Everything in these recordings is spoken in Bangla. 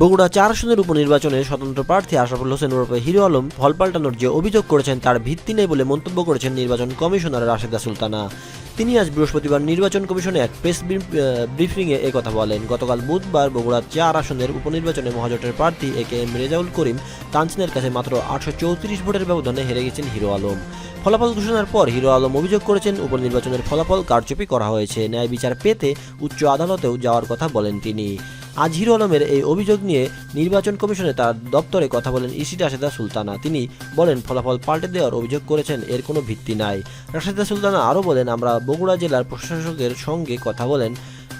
বগুড়া চার আসনের উপনির্বাচনে স্বতন্ত্র প্রার্থী আশরাফুল হোসেন ওরফে হিরো আলম ফল পাল্টানোর যে অভিযোগ করেছেন তার ভিত্তি নেই বলে মন্তব্য করেছেন নির্বাচন কমিশনার রাশেদা সুলতানা। তিনি আজ বৃহস্পতিবার নির্বাচন কমিশনে এক প্রেস ব্রিফিংয়ে এ কথা বলেন। গতকাল বুধবার বগুড়া চার আসনের উপনির্বাচনে মহাজোটের প্রার্থী এ কে এম রেজাউল করিম তানসিনের কাছে মাত্র আটশো চৌত্রিশ ভোটের ব্যবধানে হেরে গেছেন হিরো আলম। ফলাফল ঘোষণার পর হিরো আলম অভিযোগ করেছেন, উপনির্বাচনের ফলাফল কারচুপি করা হয়েছে। ন্যায় বিচার পেতে উচ্চ আদালতেও যাওয়ার কথা বলেন তিনি। আজ হিরো আলমের এই অভিযোগ নিয়ে নির্বাচন কমিশনে তার দপ্তরে কথা বলেন ইসি রাশেদা সুলতানা। তিনি বলেন, ফলাফল পাল্টে দেওয়ার অভিযোগ করেছেন, এর কোনো ভিত্তি নাই। রাশেদা সুলতানা আরও বলেন, আমরা বগুড়া জেলার প্রশাসকের সঙ্গে কথা বলেন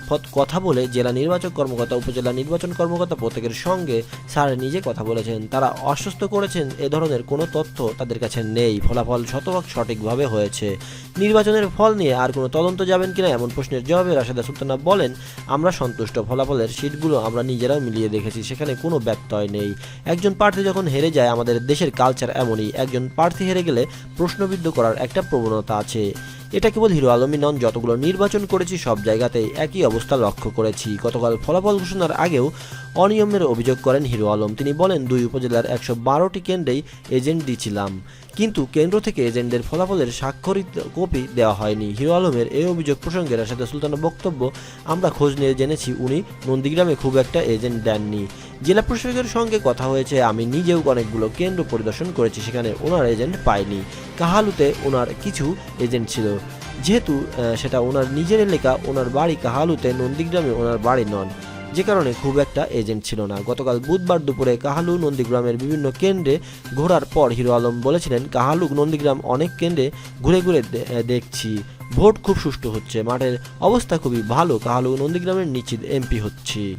ফত- কথা বলে জেলা নির্বাচক কর্মকর্তা, উপজেলা নির্বাচন কর্মকর্তা প্রত্যেকের সঙ্গে স্যার নিজে কথা বলেছেন। তারা আশ্বস্ত করেছেন, এ ধরনের কোনো তথ্য তাদের কাছে নেই। ফলাফল শতভাগ সঠিকভাবে হয়েছে। নির্বাচনের ফল নিয়ে আর কোনো তদন্ত যাবেন কিনা এমন প্রশ্নের জবাবে রাশেদা সুলতানা বলেন, আমরা সন্তুষ্ট। ফলাফলের সিটগুলো আমরা নিজেরাও মিলিয়ে দেখেছি, সেখানে কোনো ব্যত্যয় নেই। একজন প্রার্থী যখন হেরে যায়, আমাদের দেশের কালচার এমনই। একজন প্রার্থী হেরে গেলে প্রশ্নবিদ্ধ করার একটা প্রবণতা আছে। এটা কেবল হিরো আলমী নন, যতগুলো নির্বাচন করেছি সব জায়গাতেই একই অবস্থা লক্ষ্য করেছি। গতকাল ফলাফল ঘোষণার আগেও অনিয়মের অভিযোগ করেন হিরো আলম। তিনি বলেন, দুই উপজেলার একশো বারোটি কেন্দ্রেই এজেন্ট দিয়েছিলাম কিন্তু কেন্দ্র থেকে এজেন্টদের ফলাফলের স্বাক্ষরিত কপি দেওয়া হয়নি। হিরো আলমের এই অভিযোগ প্রসঙ্গে রাশেদা সুলতানের বক্তব্য আমরা খোঁজ নিয়ে জেনেছি। উনি নন্দীগ্রামে খুব একটা এজেন্ট দেননি। জেলা প্রশাসকের সঙ্গে কথা হয়েছে। আমি নিজেও অনেকগুলো কেন্দ্র পরিদর্শন করেছি, সেখানে ওনার এজেন্ট পাইনি। কাহালুতে ওনার কিছু এজেন্ট ছিল। যেহেতু সেটা ওনার নিজের এলাকা, ওনার বাড়ি কাহালুতে, নন্দীগ্রামে ওনার বাড়ি নন। যে কারণে খুব একটা এজেন্ট ছিল না। গতকাল বুধবার দুপুরে কাহালু নন্দীগ্রামের বিভিন্ন কেন্দ্রে ঘোরার পর হিরো আলম বলেছিলেন কাহালু নন্দীগ্রাম অনেক কেন্দ্রে ঘুরে ঘুরে দেখছি। ভোট খুব সুষ্ঠু হচ্ছে। মাঠের অবস্থা খুবই ভালো। কাহালু নন্দীগ্রামের নিশ্চিত এমপি হচ্ছে।